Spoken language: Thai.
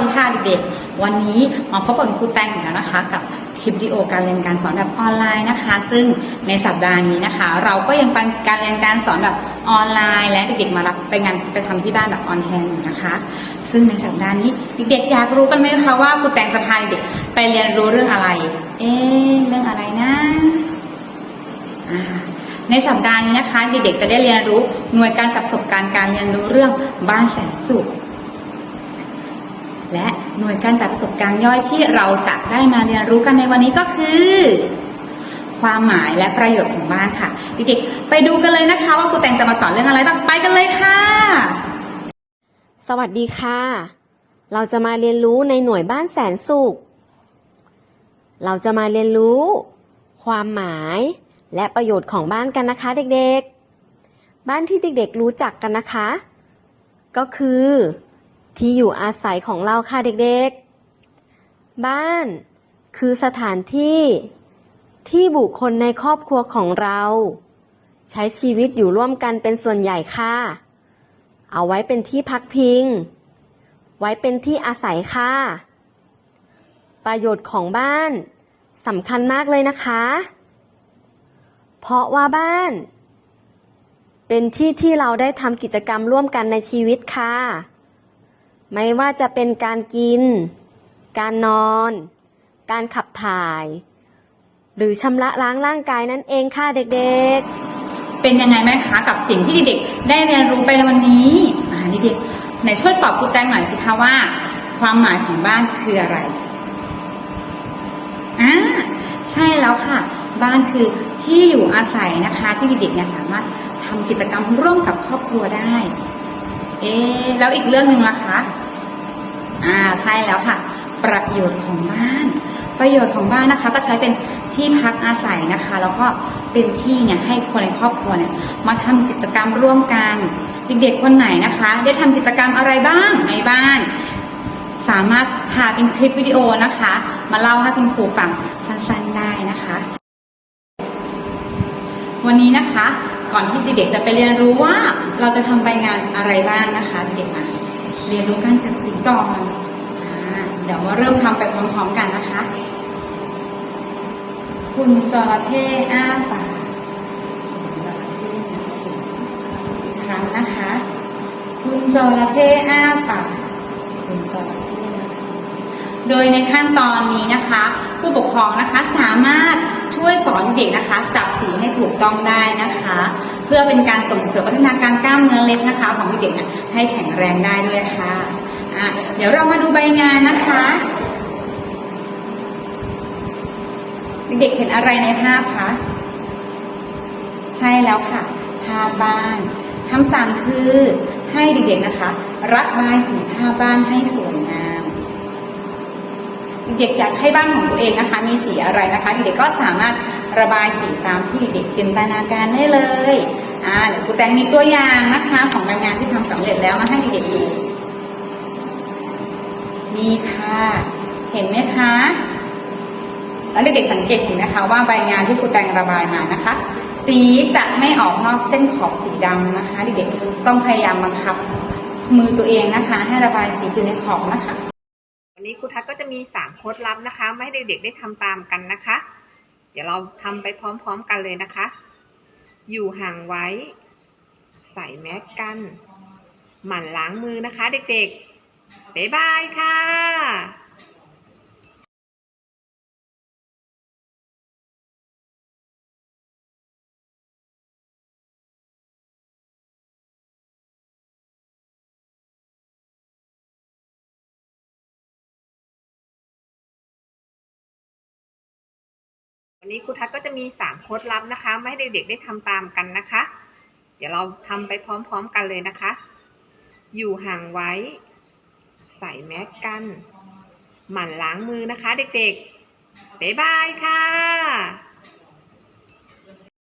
ดีค่ะเด็กๆ วันนี้มาพบกับครูแตงอีกแล้วนะคะกับคลิปวิดีโอการเรียนการสอนแบบออนไลน์นะคะ ซึ่งในสัปดาห์นี้นะคะ เราก็ยังเป็นการเรียนการสอนแบบออนไลน์ และเด็กๆมารับไปงานไปทำที่บ้านแบบออนแฮนอยู่นะคะ ซึ่งในสัปดาห์นี้เด็กๆอยากรู้กันไหมคะว่าครูแตงจะพาเด็กไปเรียนรู้เรื่องอะไร เอ๊เรื่องอะไรนะในสัปดาห์นี้นะคะเด็กๆจะได้เรียนรู้หน่วยการจับประสบการณ์การเรียนรู้เรื่องบ้านแสนสุข และหน่วยการจัดประสบการณ์ย่อยที่เราจะได้มาเรียนรู้กันในวันนี้ก็คือ ความหมายและประโยชน์ของบ้านค่ะเด็กๆไปดูกันเลยนะคะ ว่าครูแตงจะมาสอนเรื่องอะไรบ้างไปกันเลยค่ะ สวัสดีค่ะ เราจะมาเรียนรู้ในหน่วยบ้านแสนสุข เราจะมาเรียนรู้ ความหมายและประโยชน์ของบ้านกันนะคะ เด็กๆ บ้านที่เด็กๆรู้จักกันนะคะ ก็คือ ที่อยู่อาศัยของเราค่ะเด็กๆ บ้าน คือสถานที่ ที่บุคคลในครอบครัวของเรา ใช้ชีวิตอยู่ร่วมกันเป็นส่วนใหญ่ค่ะ เอาไว้เป็นที่พักพิง ไว้เป็นที่อาศัยค่ะ ประโยชน์ของบ้านสำคัญมากเลยนะคะ เพราะว่าบ้าน เป็นที่ที่เราได้ทำกิจกรรมร่วมกันในชีวิตค่ะ ไม่ว่าจะเป็นการกิน การนอน การขับถ่าย หรือชำระล้างร่างกายนั่นเองค่ะเด็กๆ เป็นยังไงไหมคะกับสิ่งที่เด็กๆ ได้เรียนรู้ไปในวันนี้อ่าเด็กๆไหนช่วยตอบครูแตงหน่อยสิคะว่า ความหมายของบ้านคืออะไรอ่าใช่แล้วค่ะ บ้านคือที่อยู่อาศัยนะคะ ที่เด็กๆเนี่ยสามารถทำกิจกรรมร่วมกับครอบครัวได้ เอ๊แล้วอีกเรื่องหนึ่งล่ะคะ อ่าใช่แล้วค่ะ ประโยชน์ของบ้าน ประโยชน์ของบ้านนะคะ ก็ใช้เป็นที่พักอาศัยนะคะ แล้วก็เป็นที่เนี่ยให้คนในครอบครัวเนี่ยมาทำกิจกรรมร่วมกันเด็กๆคนไหนนะคะ ได้ทำกิจกรรมอะไรบ้างในบ้าน สามารถพาเป็นคลิปวิดีโอนะคะ มาเล่าให้คุณครูฟังสั้นๆได้นะคะ วันนี้นะคะ ก่อนที่เด็กๆจะไปเรียนรู้ว่าเราจะทำใบงานอะไรบ้างนะคะเด็กๆมา เรียนรู้การจับสีก่อนอเดี๋ยวมาเริ่มทำไปพร้อมๆกันนะคะ คุณจระเข้อ้าปากจระเข้นับสีอีกครั้งนะคะ คุณจระเข้อ้าปากคุณจระเข้นับสีโดยในขั้นตอนนี้นะคะ ผู้ปกครองนะคะสามารถช่วยสอนเด็กนะคะ จับสีให้ถูกต้องได้นะคะ พื่อเป็นการส่งเสริมพัฒนาการกล้ามเนื้อเล็บนะคะ ของเด็กๆเนี่ยให้แข็งแรงได้ด้วยค่ะะเดี๋ยวเรามาดูใบงานนะคะ เด็กๆเห็นอะไรในภาพคะใช่แล้วค่ะภาพบ้านคำสั่งคือให้เด็กๆนะคะระบายสีภาพบ้านให้สวยงามเด็กๆอยากให้บ้านของตัวเองนะคะ มีสีอะไรนะคะ เด็กๆก็สามารถ ระบายสีตามที่เด็กจินตนาการได้เลยอ่าเดี๋ยวครูแตงมีตัวอย่างนะคะ ของใบงานที่ทำสำเร็จแล้วมาให้เด็กๆดูนี่ค่ะ เห็นไหมคะแล้วเด็กๆสังเกตเห็นนะคะ ว่าใบงานที่ครูแตงระบายมานะคะ สีจะไม่ออกนอกเส้นขอบสีดำนะคะ เด็กๆต้องพยายามบังคับ มือตัวเองนะคะ ให้ระบายสีอยู่ในขอบนะคะ วันนี้ครูทัศน์ก็จะมีสามโค้ดลับนะคะ ไม่ให้เด็กๆได้ทำตามกันนะคะ เดี๋ยวเราทำไปพร้อมๆกันเลยนะคะ อยู่ห่างไว้ ใส่แมสกัน หมั่นล้างมือนะคะเด็กๆ บ๊ายบายค่ะ วันนี้ครูทัศน์ก็จะมีสามโค้ดลับนะคะ ไม่ให้เด็กๆได้ทำตามกันนะคะ เดี๋ยวเราทำไปพร้อมๆกันเลยนะคะ อยู่ห่างไว้ ใส่แมสกัน หมั่นล้างมือนะคะ เด็กๆ บ๊ายบายค่ะ